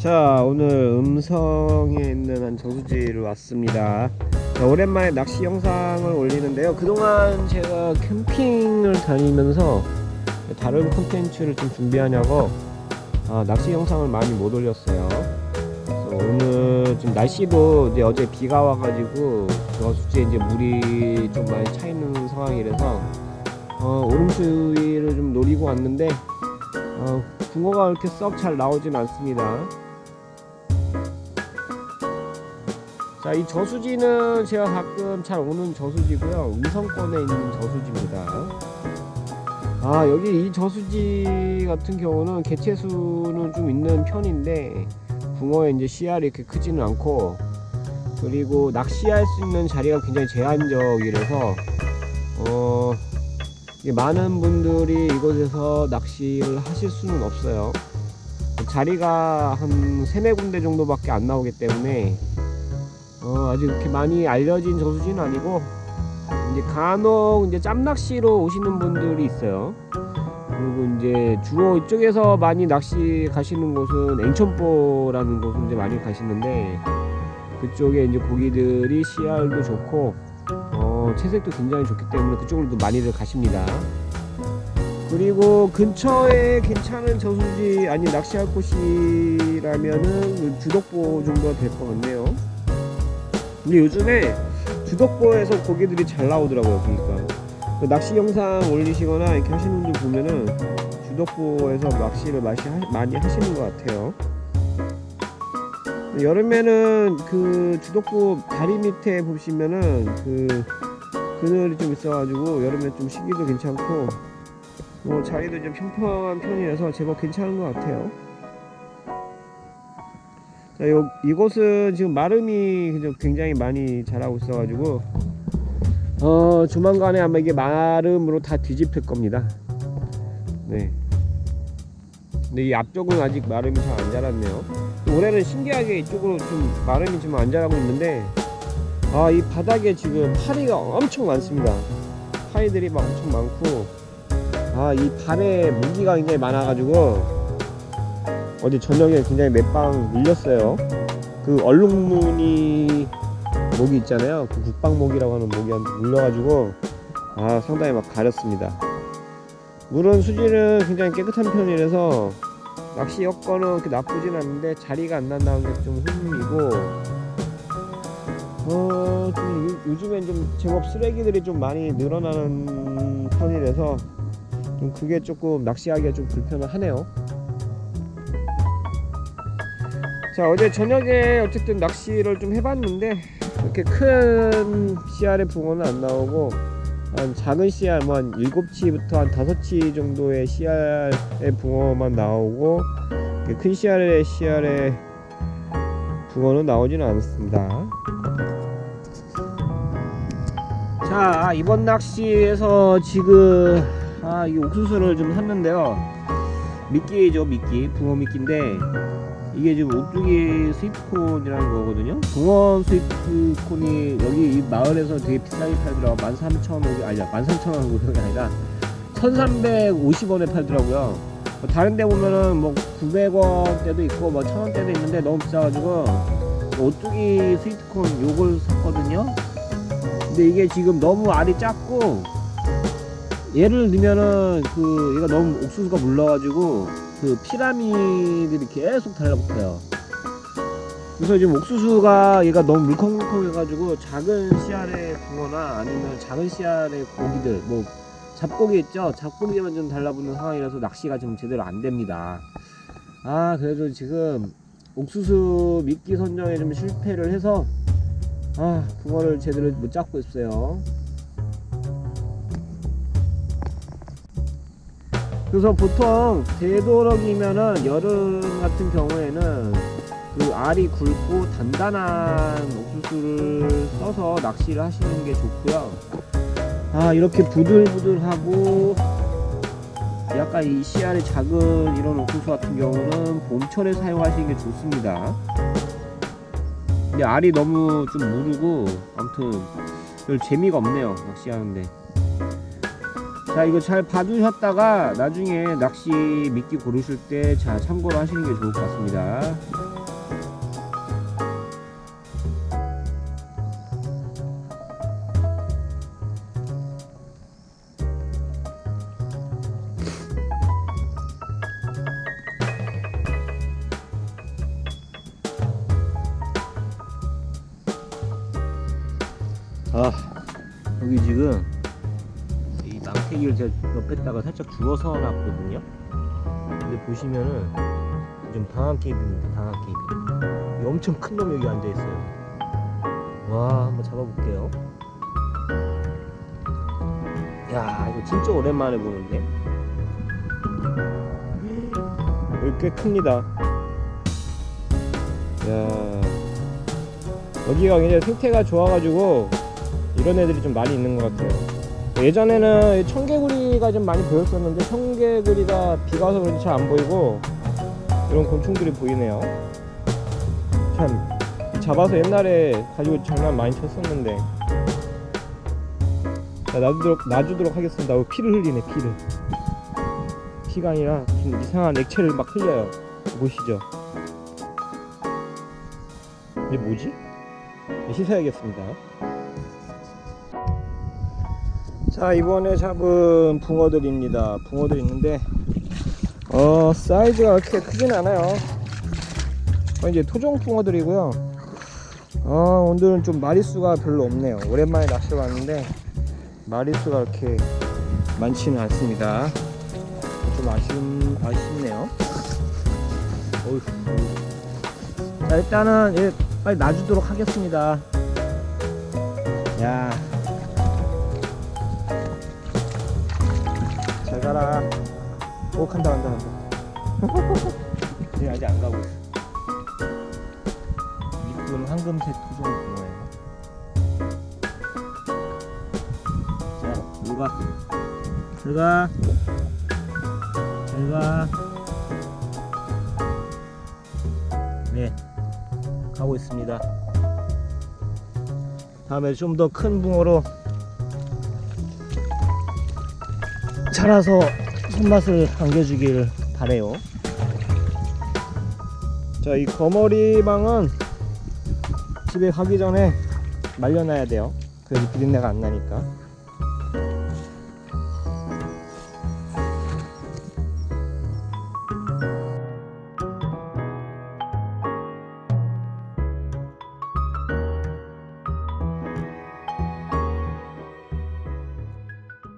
자 오늘 음성에 있는 한 저수지로 왔습니다. 자, 오랜만에 낚시 영상을 올리는데요. 그동안 제가 캠핑을 다니면서 다른 콘텐츠를 좀 준비하냐고 아, 낚시 영상을 많이 못 올렸어요. 그래서 오늘 지금 날씨도 이제 어제 비가 와가지고 저수지에 이제 물이 좀 많이 차 있는 상황이라서 어, 오름수위를 좀 노리고 왔는데 어, 붕어가 이렇게 썩 잘 나오진 않습니다. 자, 이 저수지는 제가 가끔 잘 오는 저수지고요. 음성권에 있는 저수지입니다. 아, 여기 이 저수지 같은 경우는 개체수는 좀 있는 편인데 붕어의 이제 씨알이 이렇게 크지는 않고 그리고 낚시할 수 있는 자리가 굉장히 제한적이라서 어 많은 분들이 이곳에서 낚시를 하실 수는 없어요. 자리가 한 세네 군데 정도밖에 안 나오기 때문에 어, 아직 그렇게 많이 알려진 저수지는 아니고 이제 간혹 이제 짬낚시로 오시는 분들이 있어요. 그리고 이제 주로 이쪽에서 많이 낚시 가시는 곳은 앵천포라는 곳을 이제 많이 가시는데 그쪽에 이제 고기들이 씨알도 좋고 어, 채색도 굉장히 좋기 때문에 그쪽으로도 많이들 가십니다. 그리고 근처에 괜찮은 저수지 아니 낚시할 곳이라면은 주덕보 정도가 될 것 같네요. 근데 요즘에 주덕보에서 고기들이 잘 나오더라고요. 보니까 그 낚시 영상 올리시거나 이렇게 하시는 분들 보면은 주덕보에서 낚시를 많이 하시는 것 같아요. 여름에는 그 주덕보 다리 밑에 보시면은 그 그늘이 좀 있어가지고 여름에 좀 쉬기도 괜찮고 뭐 자리도 좀 평평한 편이라서 제법 괜찮은 것 같아요. 자, 요, 이곳은 지금 마름이 굉장히 많이 자라고 있어가지고 어 조만간에 아마 이게 마름으로 다 뒤집힐 겁니다. 네. 근데 이 앞쪽은 아직 마름이 잘 안 자랐네요. 올해는 신기하게 이쪽으로 좀 마름이 좀 안 자라고 있는데 아 이 바닥에 지금 파리가 엄청 많습니다. 파리들이 막 엄청 많고 아 이 발에 무기가 굉장히 많아가지고 어제 저녁에 굉장히 몇방 물렸어요. 그 얼룩무늬 모기 있잖아요. 그 국방모기라고 하는 모기한테 물려가지고 아 상당히 막 가렸습니다. 물은 수질은 굉장히 깨끗한 편이라서 낚시 여건은 그렇게 나쁘진 않은데 자리가 안 난다는 게좀 흠이고 어, 좀 요- 요즘엔 좀 제법 쓰레기들이 좀 많이 늘어나는 편이라서 좀 그게 조금 낚시하기가 좀 불편하네요. 자 어제 저녁에 어쨌든 낚시를 좀 해봤는데 이렇게 큰 씨알의 붕어는 안 나오고 한 작은 씨알 뭐 한 7치부터 한 5치 정도의 씨알의 붕어만 나오고 큰 씨알의 씨알의 붕어는 나오지는 않습니다. 자 이번 낚시에서 지금 아, 이 옥수수를 좀 샀는데요. 미끼죠 미끼 붕어 미끼인데 이게 지금 오뚜기 스위트콘이라는 거거든요. 붕어 스위트콘이 여기 이 마을에서 되게 비싸게 팔더라고. 13,000원 아니야 13,000원 그게 아니라 1,350원에 팔더라고요. 뭐 다른 데 보면은 뭐 900원대도 있고 뭐 1,000원대도 있는데 너무 비싸가지고 오뚜기 스위트콘 요걸 샀거든요. 근데 이게 지금 너무 알이 작고 얘를 넣으면은 그 얘가 너무 옥수수가 물러가지고 그 피라미드들이 계속 달라붙어요. 그래서 지금 옥수수가 얘가 너무 물컹물컹해가지고 작은 씨알의 붕어나 아니면 작은 씨알의 고기들 뭐 잡고기 있죠 잡고기만 좀 달라붙는 상황이라서 낚시가 좀 제대로 안 됩니다. 아 그래도 지금 옥수수 미끼 선정에 좀 실패를 해서 아 붕어를 제대로 못 잡고 있어요. 그래서 보통 되도록이면은 여름 같은 경우에는 그 알이 굵고 단단한 옥수수를 써서 낚시를 하시는 게 좋고요. 아 이렇게 부들부들하고 약간 이 씨알이 작은 이런 옥수수 같은 경우는 봄철에 사용하시는 게 좋습니다. 근데 알이 너무 좀 무르고 아무튼 별 재미가 없네요 낚시하는데. 자 이거 잘 봐두셨다가 나중에 낚시 미끼 고르실 때자 참고로 하시는 게 좋을 것 같습니다. 아 여기 지금 이 망태기를 제가 옆에다가 살짝 주워서 놨거든요. 근데 보시면은 좀 방학 개입입니다. 방학 개입. 이 엄청 큰 놈이 여기 앉아 있어요. 와 한번 잡아볼게요. 야 이거 진짜 오랜만에 보는데. 여기 꽤 큽니다. 야 여기가 굉장히 생태가 좋아가지고 이런 애들이 좀 많이 있는 것 같아요. 예전에는 청개구리가 좀 많이 보였었는데 청개구리가 비가 와서 그런지 잘 안 보이고 이런 곤충들이 보이네요. 참 잡아서 옛날에 가지고 장난 많이 쳤었는데 자, 놔주도록, 놔주도록 하겠습니다. 어, 피를 흘리네 피를 피가 아니라 좀 이상한 액체를 막 흘려요. 보시죠. 이게 뭐지? 씻어야겠습니다. 자 이번에 잡은 붕어들입니다. 붕어들 있는데 어 사이즈가 그렇게 크진 않아요. 어, 이제 토종 붕어들이고요. 어 오늘은 좀 마리수가 별로 없네요. 오랜만에 낚시를 왔는데 마리수가 그렇게 많지는 않습니다. 좀 아쉬운 아쉽네요. 어휴. 자 일단은 예, 빨리 놔주도록 하겠습니다. 야. 잘 가라. 오 간다 간다 간다. 얘 아직 안 가고 있어. 이쁜 황금색 토종 붕어예요. 자, 누가? 들어가. 들어가. 네, 가고 있습니다. 다음에 좀 더 큰 붕어로 자라서 손맛을 안겨주길 바래요. 자, 이 거머리방은 집에 가기 전에 말려놔야 돼요. 그래서 비린내가 안 나니까.